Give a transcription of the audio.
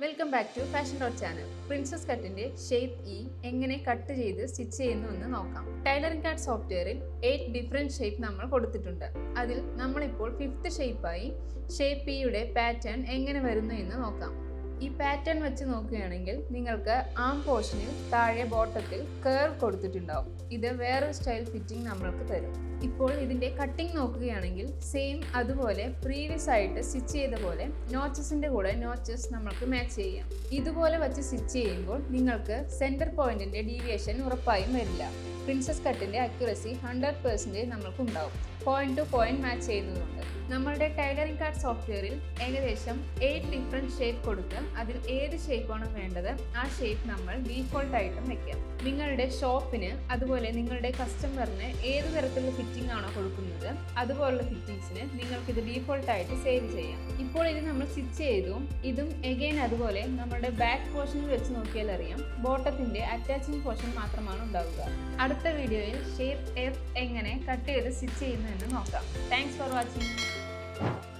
Welcome back to fashion dot channel princess കട്ടിന്റെ shape E എങ്ങനെ cut ചെയ്ത് stitch ചെയ്യുന്നു എന്ന് നോക്കാം. ടൈലറിംഗ് കാർഡ് സോഫ്റ്റ്വെയറിൽ എയ്റ്റ് ഡിഫറെന്റ് ഷേപ്പ് നമ്മൾ കൊടുത്തിട്ടുണ്ട്. അതിൽ നമ്മളിപ്പോൾ ഫിഫ്ത്ത് ഷേപ്പായി ഷേപ്പ് ഇയുടെ പാറ്റേൺ എങ്ങനെ വരുന്നു എന്ന് നോക്കാം. ഈ പാറ്റേൺ വെച്ച് നോക്കുകയാണെങ്കിൽ നിങ്ങൾക്ക് ആം പോർഷനിൽ താഴെ ബോട്ടത്തിൽ കേർ കൊടുത്തിട്ടുണ്ടാവും. ഇത് വേറൊരു സ്റ്റൈൽ ഫിറ്റിംഗ് നമ്മൾക്ക് തരും. ഇപ്പോൾ ഇതിന്റെ കട്ടിംഗ് നോക്കുകയാണെങ്കിൽ സെയിം അതുപോലെ പ്രീവിയസ് ആയിട്ട് സ്റ്റിച്ച് ചെയ്ത പോലെ നോച്ചസിന്റെ കൂടെ നോച്ചസ് നമ്മൾക്ക് മാച്ച് ചെയ്യാം. ഇതുപോലെ വെച്ച് സ്റ്റിച്ച് ചെയ്യുമ്പോൾ നിങ്ങൾക്ക് സെന്റർ പോയിന്റിന്റെ ഡീവിയേഷൻ ഉറപ്പായും വരില്ല. പ്രിൻസസ് കട്ടിന്റെ അക്യുറസി ഹൺഡ്രഡ് പെർസെന്റേജ് നമ്മൾക്ക് ഉണ്ടാവും. പോയിന്റ് ടു പോയിന്റ് മാച്ച് ചെയ്യുന്നതുകൊണ്ട് നമ്മളുടെ ടൈലറിംഗ് കാർഡ് സോഫ്റ്റ്വെയറിൽ ഏകദേശം എയ്റ്റ് ഡിഫറെന്റ് ഷേപ്പ് കൊടുത്ത് അതിൽ ഏത് ഷേപ്പാണോ വേണ്ടത് ആ ഷേപ്പ് നമ്മൾ ഡീഫോൾട്ട് ആയിട്ടും വെക്കാം. നിങ്ങളുടെ ഷോപ്പിന് അതുപോലെ നിങ്ങളുടെ കസ്റ്റമറിന് ഏത് തരത്തിലുള്ള ഫിറ്റിംഗ് ആണോ കൊടുക്കുന്നത് അതുപോലുള്ള ഫിറ്റിംഗ്സിന് നിങ്ങൾക്ക് ഇത് ഡീഫോൾട്ട് ആയിട്ട് സേവ് ചെയ്യാം. ഇപ്പോൾ ഇത് നമ്മൾ സ്റ്റിച്ച് ചെയ്തു. ഇതും എഗെയിൻ അതുപോലെ നമ്മുടെ ബാക്ക് പോർഷനിൽ വെച്ച് നോക്കിയാൽ അറിയാം. ബോട്ടത്തിന്റെ അറ്റാച്ചിങ് പോർഷൻ മാത്രമാണ് ഉണ്ടാവുക. അടുത്ത വീഡിയോയിൽ ഷേപ്പ് എഫ് എങ്ങനെ കട്ട് ചെയ്ത് സ്റ്റിച്ച് ചെയ്യുന്നു എന്ന് നോക്കാം. Thanks for watching you.